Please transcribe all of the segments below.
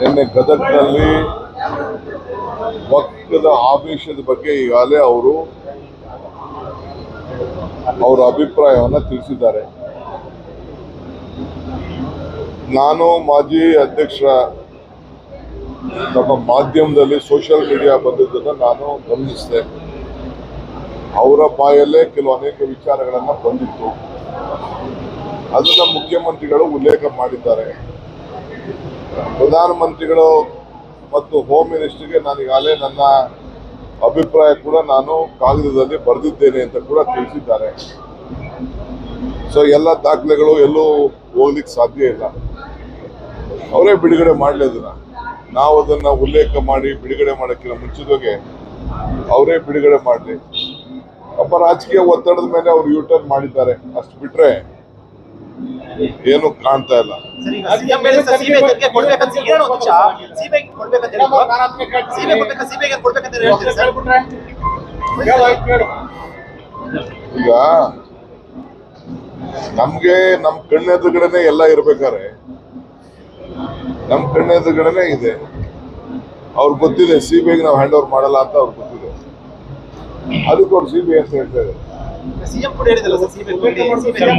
ನಿನ್ನೆ ಗದಗ್ನಲ್ಲಿ ಒಕ್ಕದ ಆಮಿಷದ ಬಗ್ಗೆ ಈಗಾಗಲೇ ಅವರು ಅವರ ಅಭಿಪ್ರಾಯವನ್ನು ತಿಳಿಸಿದ್ದಾರೆ. ನಾನು ಮಾಜಿ ಅಧ್ಯಕ್ಷರ ನಮ್ಮ ಮಾಧ್ಯಮದಲ್ಲಿ ಸೋಷಿಯಲ್ ಮೀಡಿಯಾ ಬಂದಿದ್ದನ್ನು ನಾನು ಗಮನಿಸಿದೆ. ಅವರ ಬಾಯಲ್ಲೇ ಕೆಲವು ಅನೇಕ ವಿಚಾರಗಳನ್ನು ಬಂದಿತ್ತು. ಅದನ್ನು ಮುಖ್ಯಮಂತ್ರಿಗಳು ಉಲ್ಲೇಖ ಮಾಡಿದ್ದಾರೆ. ಪ್ರಧಾನಮಂತ್ರಿಗಳು ಮತ್ತು ಹೋಮ್ ಮಿನಿಸ್ಟರ್ಗೆ ನಾನು ಈಗಾಗಲೇ ನನ್ನ ಅಭಿಪ್ರಾಯ ಕೂಡ ನಾನು ಕಾಗದದಲ್ಲಿ ಬರೆದಿದ್ದೇನೆ ಅಂತ ಕೂಡ ತಿಳಿಸಿದ್ದಾರೆ. ಸೊ ಎಲ್ಲ ದಾಖಲೆಗಳು ಎಲ್ಲೂ ಹೋಗ್ಲಿಕ್ಕೆ ಸಾಧ್ಯ ಇಲ್ಲ. ಅವರೇ ಬಿಡುಗಡೆ ಮಾಡಲಿ ಅದನ್ನ ನಾವು ಅದನ್ನ ಉಲ್ಲೇಖ ಮಾಡಿ ಬಿಡುಗಡೆ ಮಾಡೋಕ್ಕಿಂತ ಮುಂಚಿದೋಗೆ ಅವರೇ ಬಿಡುಗಡೆ ಮಾಡಲಿ. ಒಬ್ಬ ರಾಜಕೀಯ ಒತ್ತಡದ ಮೇಲೆ ಅವರು ಯೂಟರ್ನ್ ಮಾಡಿದ್ದಾರೆ. ಅಷ್ಟು ಬಿಟ್ರೆ ಏನು ಕಾಣ್ತಾ ಇಲ್ಲ. ಈಗ ನಮ್ಗೆ ನಮ್ ಕಣ್ಣೆದುರುಗಡೆನೆ ಎಲ್ಲ ಇರ್ಬೇಕಾರೆ ನಮ್ ಕಣ್ಣೆದುರುಗಡೆನೆ ಇದೆ. ಅವ್ರಿಗೆ ಗೊತ್ತಿದೆ ಸಿಬಿಐಗೆ ನಾವ್ ನಾವು ಹ್ಯಾಂಡ್ ಓವರ್ ಮಾಡಲ್ಲ ಅಂತ ಅವ್ರಿಗೆ ಗೊತ್ತಿದೆ. ಅದಕ್ಕೆ ಅವ್ರು ಸಿಬಿಐ ಅಂತ ಹೇಳ್ತಾ ಇದ್ದಾರೆ. ಸಿಎಂ ಕೂಡ ಹೇಳಿದಲ್ಲ ಸರ್ ಸಿಬಿಐ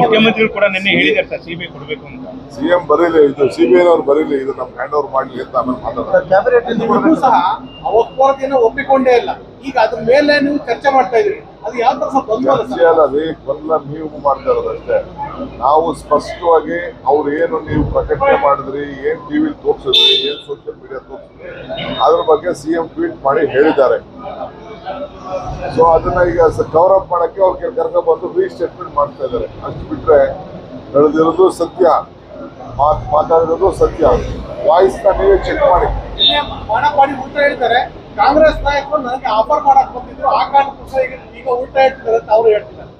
ಮುಖ್ಯಮಂತ್ರಿಗಳು ಕೂಡ ನಿನ್ನೆ ಹೇಳಿದ್ದಾರೆ ಸರ್ ಸಿಬಿಐ ಕೊಡಬೇಕು ಅಂತ. ಸಿ ಎಂ ಬರೀಲಿ ಇದು ಸಿ ಬಿ ಐನವ್ರು ಬರೀಲಿ ಇದು ನಮ್ಗೆ ಹ್ಯಾಂಡ್ ಓವರ್ ಮಾಡ್ಲಿ ಅಂತ ಆಮೇಲೆ ಮಾತಾಡೋಣ ನೀವು ಸಹ ವಕ್ಫೋರತೆಯನ್ನು ಒಪ್ಪಿಕೊಂಡೇ ಇಲ್ಲ. ಈಗ ಅದ್ರ ಮೇಲೆ ನೀವು ಚರ್ಚೆ ಮಾಡ್ತಾ ಇದ್ರಿ ಅದು ಯಾವ ತರ ಗೊಂದಲ ಅಲ್ಲ ರೀ ಗೊಂದಲ ನೀವು ಮಾಡ್ತಾ ಇರೋದಷ್ಟೇ ನಾವು ಸ್ಪಷ್ಟವಾಗಿ ಅವ್ರು ಏನು ನೀವು ಪ್ರಕಟಣೆ ಮಾಡಿದ್ರಿ ಏನ್ ಟಿವಿಲಿ ತೋರಿಸಿದ್ರಿ ಏನ್ ಸೋಷಿಯಲ್ ಮೀಡಿಯಾ ತೋರಿಸಿದ್ರಿ ಅದ್ರ ಬಗ್ಗೆ ಸಿಎಂ ಟ್ವೀಟ್ ಮಾಡಿ ಹೇಳಿದ್ದಾರೆ. ಸೊ ಅದನ್ನ ಈಗ ಕವರ್ ಅಪ್ ಮಾಡಕ್ಕೆ ಅವ್ರಿಗೆ ಕರ್ಕೊಂಡ್ಬಂದು ರೀಸ್ಟೇಟ್ಮೆಂಟ್ ಮಾಡ್ತಾ ಇದ್ದಾರೆ ಅಷ್ಟು ಬಿಟ್ರೆ ನಡೆದಿರೋದು ಸತ್ಯ. ಮಾತ್ ಮಾತಾಡಿರೋದು ಸತ್ಯ. ವಾಯ್ಸ್ ನೀವೇ ಚೆಕ್ ಮಾಡಿ. ಹೇಳ್ತಾರೆ. ಕಾಂಗ್ರೆಸ್ ನಾಯಕರು ನನಗೆ ಆಫರ್ ಮಾಡಕ್ ಬಂದಿದ್ರು. ಆ ಕಾರಣಕ್ಕೋಸ್ಕರ ಈಗ ಈಗ ಉಲ್ಟಾ ಹೇಳ್ತಿದ್ದಾರೆ ಅಂತ ಅವರು ಹೇಳ್ತಿದ್ದಾರೆ.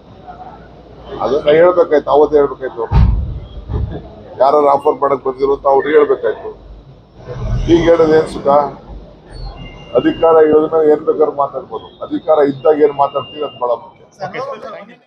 ಅದನ್ನ ಹೇಳ್ಬೇಕಾಯ್ತು ಅವತ್ತು ಹೇಳ್ಬೇಕಾಯ್ತು. ಯಾರು ಆಫರ್ ಮಾಡಕ್ ಬಂದಿರೋ ಅಂತ ಅವ್ರು ಹೇಳ್ಬೇಕಾಯ್ತು. ಈಗ ಹೇಳೋದು ಏನ್ ಸುಖ? ಅಧಿಕಾರ ಇರೋದನ್ನ ಏನ್ ಬೇಕಾದ್ರೂ ಮಾತಾಡ್ಬೋದು. ಅಧಿಕಾರ ಇದ್ದಾಗ ಏನ್ ಮಾತಾಡ್ತೀವಿ ಅದು ಬಹಳ ಮುಖ್ಯ.